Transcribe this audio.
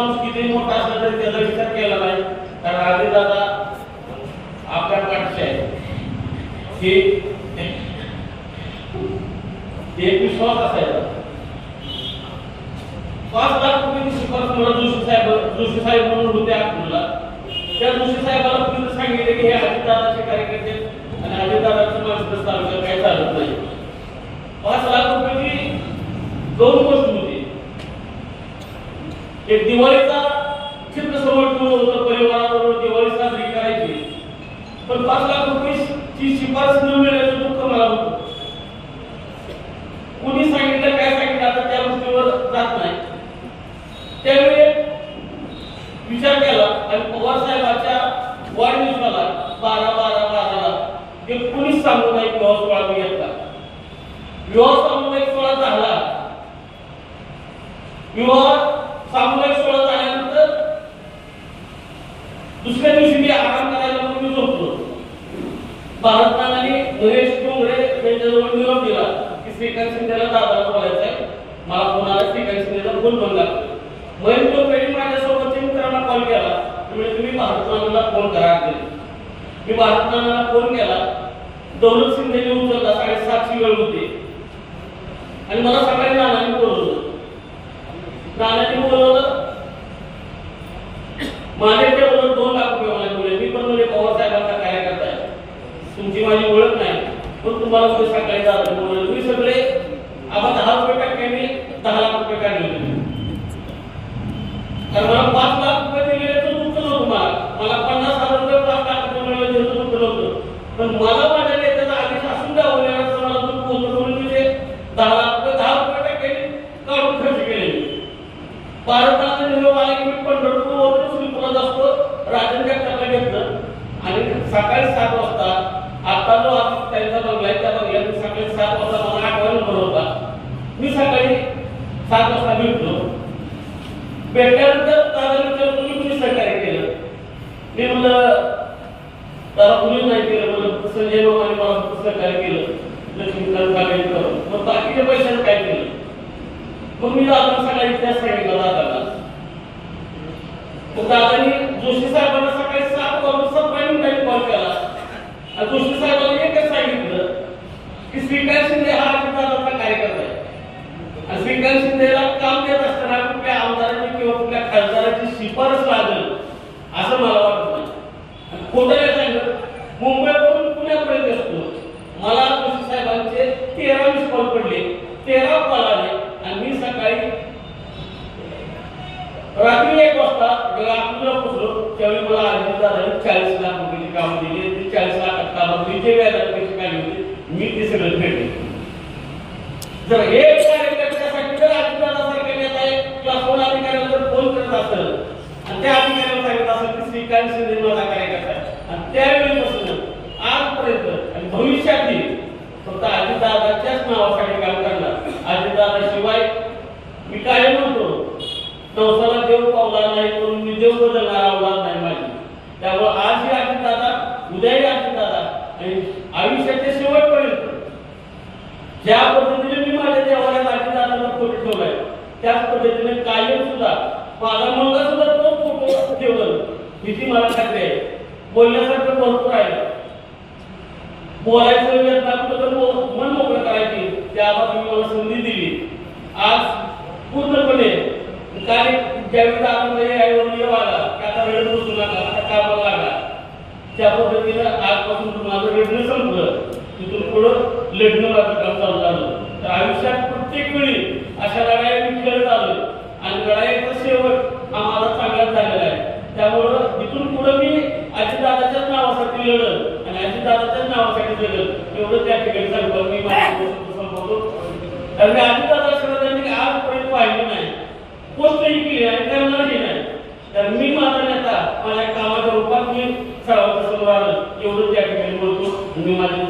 माणूस किती मोठा असला तरी त्याचा विचार केला नाही. कारण आधी दादा आपल्या पाठचे आहे. हे एक विश्वास असायचा. पाच लाख रुपये शिफारस मला जोशी साहेब जोशी साहेब म्हणून होते आपल्याला. त्या जोशी साहेबाला तुम्ही सांगितले की हे अजितदादाचे कार्यकर्ते आहेत आणि अजितदादाचं माणसं तालुक्यात काही चालत नाही. पाच लाख रुपये दोन वर्ष होती एक दिवाळीचा चित्र समोर ठेवलं होतं परिवाराबरोबर दिवाळी साजरी करायची. पण पाच लाख रुपयाची शिफारस न मिळाल्याचं दुःख मला होतं. कुणी सांगितलं काय सांगितलं आता त्या गोष्टीवर जात नाही. त्यावेळी विचार केला आणि पवार साहेबांच्या वाढदिवसाला बारा बारा बाराला ते कुणीच सांगू नाही विवाह सोहळा मी घेतला. विवाह सामुदायिक सोहळा झाला. विवाह सामुदायिक सोहळा झाल्यानंतर दुसऱ्या दिवशी मी आराम करायला म्हणून मी झोपलो. भारतनाने आणि नरेश डोंगरे यांच्याजवळ निरोप दिला की श्रीकांत शिंदेला दादा बोलायचं आहे मला कोणाला श्रीकांत शिंदेला फोन बंद लागतो महेंद्र डोंगरे माझ्यासोबतच्या मित्रांना कॉल केला. म्हणजे तुम्ही भारतनाथला फोन करा मी भारतनाथला फोन केला. दौलत शिंदेने उचलला. साडेसातची वेळ होती. आणि मला सकाळी नानाने बोलवलं नानाने बोलवलं माझ्या टेबलवर दोन लाख रुपये मला दिले मी पण म्हणजे पवार साहेबांचा कार्यकर्ता आहे तुमची माझी ओळख नाही. पण तुम्हाला उद्या सकाळी जातो तुम्ही सगळे आपण दहा रुपये टक्क्यांनी दहा लाख रुपये काढले कारण मला पाच लाख रुपये दिले तर दुःख नव्हतं मला. मला पन्नास हजार रुपये पाच लाख रुपये मिळाले तर दुःख नव्हतं. पण मला माझ्या नेत्याचा आदेश असून द्यावं लागण्याचं मला तुम्ही होतं. म्हणून तिथे दहा लाख रुपये दहा रुपये टक्क्यांनी काढून खर्च केले. भारताचा निरोप आला की मी पंढरपूरवरून श्रीपुरात असतो राजन जगतापला घेतलं. आणि सकाळी सात वाजता आता जो आता त्यांचा बंगला आहे त्या बंगल्यात मी सकाळी सात वाजता मला आठवण बरोबर होता मी सकाळी सात वाजता भेटलो. भेटल्यानंतर दादा विचार तुम्ही कुणी सहकार्य केलं? मी म्हणलं त्याला कुणी नाही केलं. म्हणलं संजय बाबांनी मला फक्त सहकार्य केलं. लक्ष्मीकांत कालेकर मग बाकीच्या पैशाने काय केलं? मग मी दादा सकाळी त्या सांगितलं दादाला. मग दादानी जोशी साहेबांना सकाळी सात वाजून सतरा मिनिटांनी कॉल केला. आणि जोशी साहेबांनी एकच सांगितलं की श्रीकांत शिंदे हा दादा आणि श्रीकांत शिंदेला काम देत असताना कुठल्या आमदाराची किंवा कुठल्या खासदाराची शिफारस लागल असं मला वाटत नाही. खोटं सांगत. मुंबईवरून पुण्यापर्यंत असतो. मला कृषी साहेबांचे तेरा मिस कॉल पडले. तेरा कॉल आले. आणि मी सकाळी रात्री एक वाजता जेव्हा अकलूजला पोहोचलो त्यावेळी मला अजित दादांनी चाळीस लाख रुपयाची कामं दिली ते चाळीस लाख कामं मी जे व्याज पैसे काढले होते मी ते सगळं फेडले. जर हे कार्यकर्त्यासाठी जर अजितदादासारखे नेता आहे किंवा कोण अधिकाऱ्याला जर फोन करत असेल आणि त्या अधिकाऱ्याला सांगत असेल की श्रीकांत शिंदे माझा कार्यकर्ता आहे आणि त्यावेळीपासून आजपर्यंत आणि भविष्यातही फक्त अजितदादाच्याच नावासाठी काम करणार अजितदादाशिवाय मी काय म्हणतो? नवसाला देव पावला नाही म्हणून मी देव बदलणार आवडणार नाही माझी. त्यामुळे आजही दादा उद्याही अजितदादा आणि आयुष्याच्या शेवटपर्यंत ज्या पद्धतीने मी माझ्या देवाला अजितदादांना फोटो ठेवलाय त्याच पद्धतीने कायम सुद्धा माझा मुलगा सुद्धा तो फोटो ठेवलं. भीती मला खात्री आहे. बोलण्यासारखं भरपूर आहे. बोलायचं येत नाही तर मन मोकळं करायची त्याबाबत तुम्ही मला संधी दिली आज पूर्णपणे कार्य ज्यावेळी दादामध्ये आईवरून येऊ आला की आता वेळ बसू लागला आता कामाला लागला त्या पद्धतीनं आजपासून माझं लग्न संपलं. तिथून पुढं लग्न माझं काम चालू झालं. तर आयुष्यात प्रत्येक वेळी अशा लढाया मी खेळत आलो आणि लढाईचा शेवट आम्हाला चांगला चांगलाच झालेला आहे. त्यामुळं इथून पुढं मी अजितदादाच्याच नावासाठी लढत आणि अजितदादाच्याच नावासाठी लढत एवढं त्या ठिकाणी सांगतो. मी माझ्या संपवतो. कारण मी अजितदादा शिवाय त्यांनी आजपर्यंत पाहिलं नाही पोस्टही केली आणि करणारही नाही तर मी माझा नेता माझ्या कामाच्या रूपात मी सर्वांच्या समोर आलं एवढं त्या ठिकाणी बोलतो आणि मी माझी गोष्ट